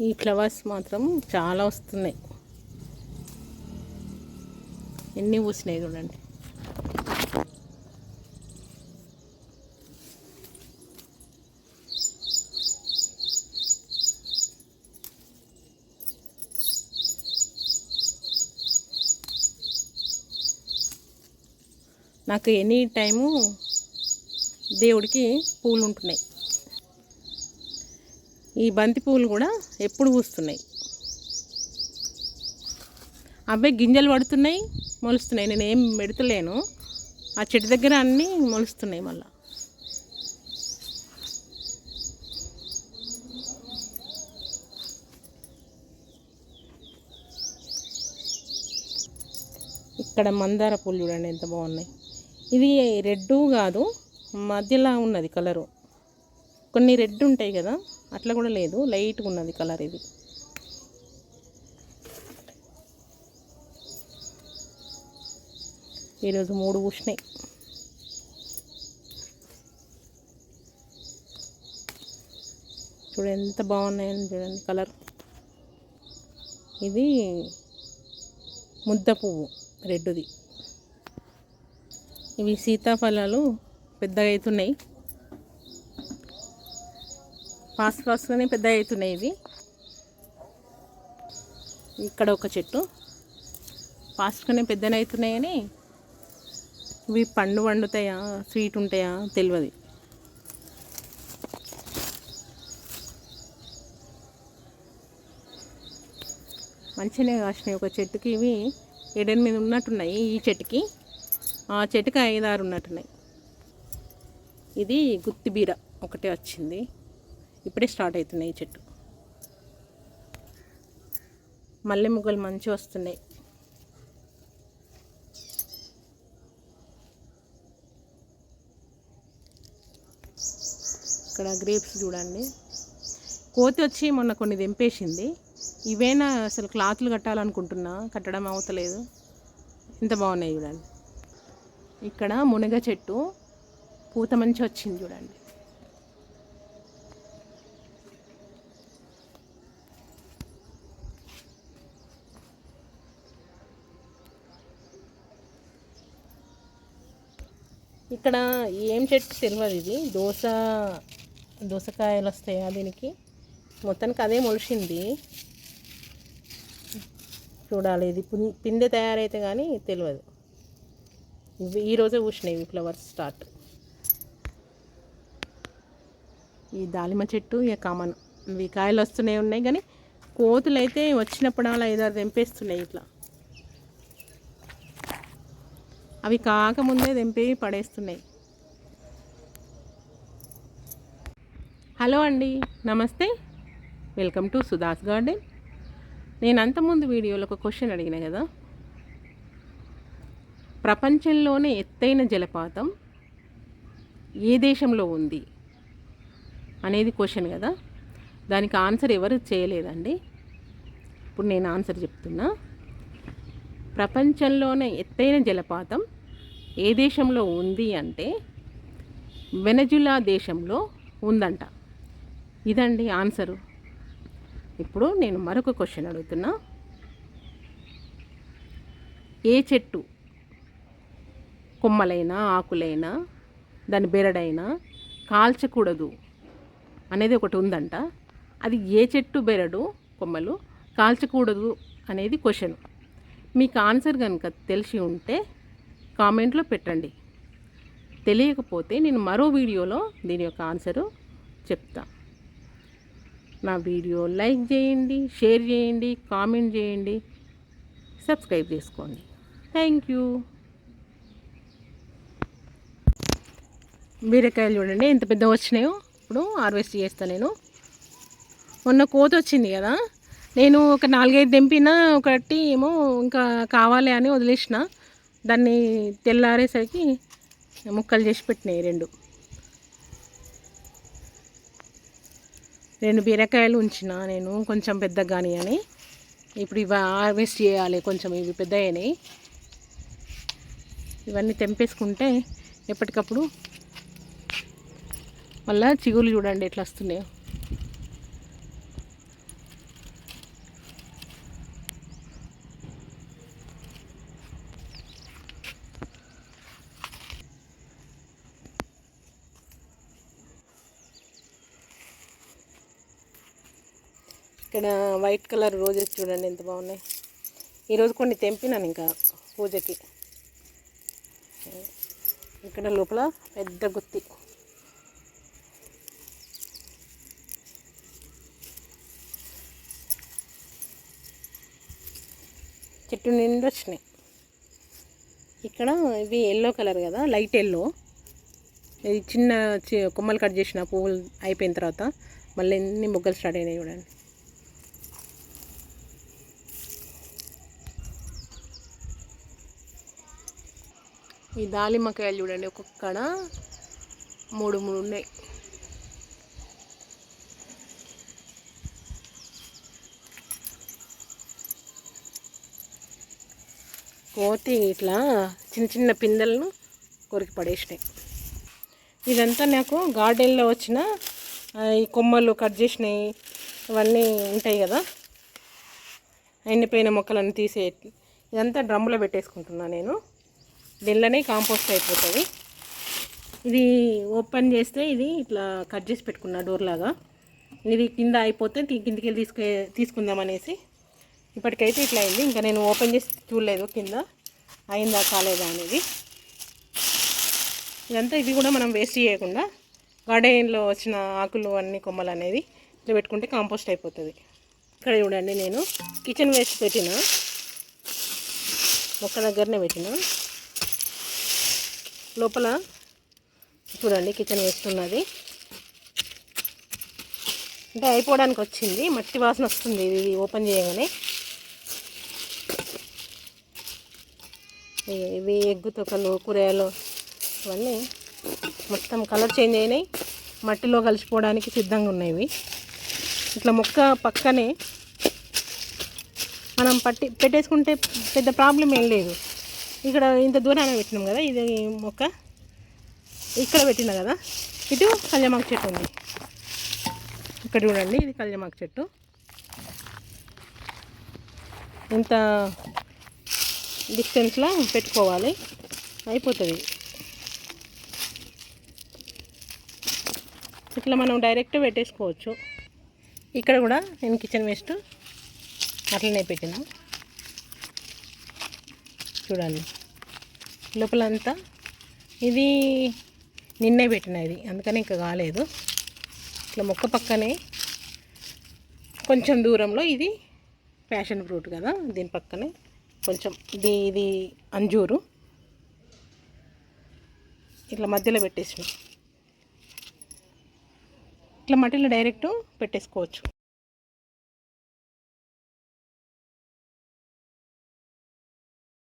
ఈ ఫ్లవర్స్ మాత్రం చాలా వస్తున్నాయి. ఎన్ని పూసినాయి చూడండి. నాకు ఎనీ టైము దేవుడికి పూలు ఉంటున్నాయి. ఈ బంతి పువ్వులు కూడా ఎప్పుడు పూస్తున్నాయి? అవే గింజలు పడుతున్నాయి మొలుస్తున్నాయి. నేను ఏం పెడతలేను. ఆ చెట్టు దగ్గర అన్నీ మొలుస్తున్నాయి మళ్ళీ. ఇక్కడ మందార పూలు చూడండి ఎంత బాగున్నాయి. ఇది రెడ్ కాదు మధ్యలో ఉన్నది కలరు. కొన్ని రెడ్ ఉంటాయి కదా అట్లా కూడా లేదు. లైట్గా ఉన్నది కలర్ ఇది. ఈరోజు మూడు పూసినాయి. చూడండి ఎంత బాగున్నాయని చూడండి కలర్ ఇది ముద్ద పువ్వు రెడ్ది ఇవి సీతాఫలాలు పెద్దగా అవుతున్నాయి ఫాస్ట్ ఫాస్ట్గానే పెద్ద అవుతున్నాయి ఇవి. ఇక్కడ ఒక చెట్టు. ఫాస్ట్గానే పెద్దగా కానీ ఇవి పండు వండుతాయా స్వీట్ ఉంటాయా తెలియదు మంచిగానే కాసినాయి ఒక చెట్టుకి ఇవి. ఏడెనిమిది ఉన్నట్టున్నాయి ఈ చెట్టుకి. ఆ చెట్టుకి ఐదారు ఉన్నట్టున్నాయి. ఇది గుత్తిబీర ఒకటే వచ్చింది. ఇప్పుడే స్టార్ట్ అవుతున్నాయి ఈ చెట్టు. మల్లె ముగ్గలు మంచిగా వస్తున్నాయి. ఇక్కడ గ్రేప్స్ చూడండి. కోతి వచ్చి మొన్న కొన్ని దింపేసింది ఇవేనా అసలు క్లాత్లు కట్టాలనుకుంటున్నా? కట్టడం అవతలేదు. ఇంత బాగున్నాయి చూడండి. ఇక్కడ మునగ చెట్టు పూత మంచి వచ్చింది చూడండి. ఇక్కడ ఏం చెట్టు తెలియదు ఇది. దోస దోసకాయలు వస్తాయా దీనికి? మొత్తానికి అదే మొలిచింది చూడాలి ఇది పిందె తయారైతే కానీ తెలియదు ఇవి ఈరోజే పూసినాయి ఫ్లవర్స్ స్టార్ట్. ఈ దాలిమ చెట్టు ఇక కామన్. ఇవి కాయలు వస్తూనే ఉన్నాయి కానీ కోతులు అయితే వచ్చినప్పుడు అలా ఐదారు తెంపేస్తున్నాయి ఇట్లా. అవి కాకముందే దింపి పడేస్తున్నాయి. హలో అండి నమస్తే. వెల్కమ్ టు సుధాస్ గార్డెన్ నేను అంతకుముందు వీడియోలో ఒక క్వశ్చన్ అడిగిన కదా? ప్రపంచంలోనే ఎత్తైన జలపాతం ఏ దేశంలో ఉంది అనేది క్వశ్చన్ కదా? దానికి ఆన్సర్ ఎవరు చేయలేదండి? ఇప్పుడు నేను ఆన్సర్ చెప్తున్నా. ప్రపంచంలోనే ఎత్తైన జలపాతం ఏ దేశంలో ఉంది అంటే వెనజులా దేశంలో ఉందంట. ఇదండి ఆన్సరు. ఇప్పుడు నేను మరొక క్వశ్చన్ అడుగుతున్నా. ఏ చెట్టు కొమ్మలైనా ఆకులైనా దాని బెరడైనా కాల్చకూడదు అనేది ఒకటి ఉందంట. అది ఏ చెట్టు బెరడు కొమ్మలు కాల్చకూడదు అనేది క్వశ్చన్. మీకు ఆన్సర్ కనుక తెలిసి ఉంటే కామెంట్లో పెట్టండి. తెలియకపోతే నేను మరో వీడియోలో దీని యొక్క ఆన్సరు చెప్తా. నా వీడియో లైక్ చేయండి షేర్ చేయండి కామెంట్ చేయండి సబ్స్క్రైబ్ చేసుకోండి. Thank you. బీరకాయలు చూడండి ఎంత పెద్ద వచ్చినాయో. ఇప్పుడు హార్వెస్ట్ చేస్తాను నేను. మొన్న కోత వచ్చింది కదా. నేను ఒక నాలుగైదు తెంపిన ఒకటి ఏమో ఇంకా కావాలి అని వదిలేసిన. దాన్ని తెల్లారేసరికి ముక్కలు చేసి పెట్టినాయి రెండు. రెండు బీరకాయలు ఉంచిన నేను కొంచెం పెద్దగా కానీ అని. ఇప్పుడు ఇవి హార్వెస్ట్ చేయాలి కొంచెం ఇవి పెద్ద అయినాయి ఇవన్నీ తెంపేసుకుంటే ఎప్పటికప్పుడు మళ్ళీ చిగులు చూడండి ఎట్లా వస్తున్నాయో. ఇక్కడ వైట్ కలర్ రోజెస్ చూడండి ఎంత బాగున్నాయి. ఈరోజు కొన్ని తెంపినాను ఇంకా పూజకి. ఇక్కడ లోపల పెద్ద గుత్తి. చెట్టు నిండి వచ్చినాయి. ఇక్కడ ఇవి ఎల్లో కలర్ కదా లైట్ ఎల్లో ఇది చిన్న చి- కొమ్మలు కట్ చేసిన పువ్వులు అయిపోయిన తర్వాత మళ్ళీ ఎన్ని మొగ్గలు స్టార్ట్ అయినాయి చూడండి. ఈ దాలిమ్మకాయలు చూడండి ఒక్కొక్కడ మూడు మూడు ఉన్నాయి. కోతి ఇట్లా చిన్న చిన్న పిందెలను కొరికి పడేసినాయి. ఇదంతా నాకు గార్డెన్లో వచ్చిన ఈ కొమ్మలు కట్ చేసినాయి ఇవన్నీ ఉంటాయి కదా. ఎండిపోయిన మొక్కలన్నీ తీసే ఇదంతా డ్రమ్ములో పెట్టేసుకుంటున్నాను నేను. దీనిలోనే కాంపోస్ట్ అయిపోతుంది. ఇది ఓపెన్ చేస్తే ఇది ఇట్లా కట్ చేసి పెట్టుకున్న డోర్ లాగా. ఇది కింద అయిపోతే కిందికి వెళ్ళి తీసుకు తీసుకుందాం అనేసి. ఇప్పటికైతే ఇట్లా అయింది. ఇంకా నేను ఓపెన్ చేసి చూడలేదు కింద. అయిందా కాలేదా అనేది. ఇదంతా ఇది కూడా మనం వేస్ట్ చేయకుండా గార్డెన్లో వచ్చిన ఆకులు అన్ని కొమ్మలు అనేది ఇట్లా పెట్టుకుంటే కాంపోస్ట్ అయిపోతుంది. ఇక్కడ చూడండి నేను కిచెన్ వేస్ట్ పెట్టిన. మొక్క దగ్గరనే పెట్టిన. లోపల చూడండి కిచెన్ వేస్ట్ ఉన్నది అంటే అయిపోవడానికి వచ్చింది మట్టి వాసన వస్తుంది ఇది ఓపెన్ చేయగానే. ఇవి- ఇవి ఎగ్గు తొక్కలు కూరగాయలు ఇవన్నీ మొత్తం కలర్ చేంజ్ అయినాయి. మట్టిలో కలిసిపోవడానికి సిద్ధంగా ఉన్నాయి ఇవి. ఇట్లా మొక్క పక్కనే మనం పట్టి పెట్టేసుకుంటే పెద్ద ప్రాబ్లం ఏం లేదు. ఇక్కడ ఇంత దూరాన పెట్టినాం కదా ఇది మొక్క. ఇక్కడ పెట్టిన కదా. ఇటు కళ్యామాకు చెట్టు ఉంది. ఇక్కడ చూడండి ఇది కళ్యామాకు చెట్టు. ఇంత డిస్టెన్స్లో పెట్టుకోవాలి. అయిపోతుంది. ఇట్లా మనం డైరెక్ట్ పెట్టేసుకోవచ్చు. ఇక్కడ కూడా నేను కిచెన్ వేస్ట్ అట్లనే పెట్టిన. చూడండి. లోపలంతా ఇది నిన్నే పెట్టినది అందుకని ఇంకా కాలేదు. ఇట్లా మొక్క పక్కనే కొంచెం దూరంలో ఇది ప్యాషన్ ఫ్రూట్ కదా దీని పక్కనే కొంచెం ఇది ఇది అంజూరు. ఇట్లా మధ్యలో పెట్టేసిన ఇట్లా మట్టిలో డైరెక్ట్ పెట్టేసుకోవచ్చు.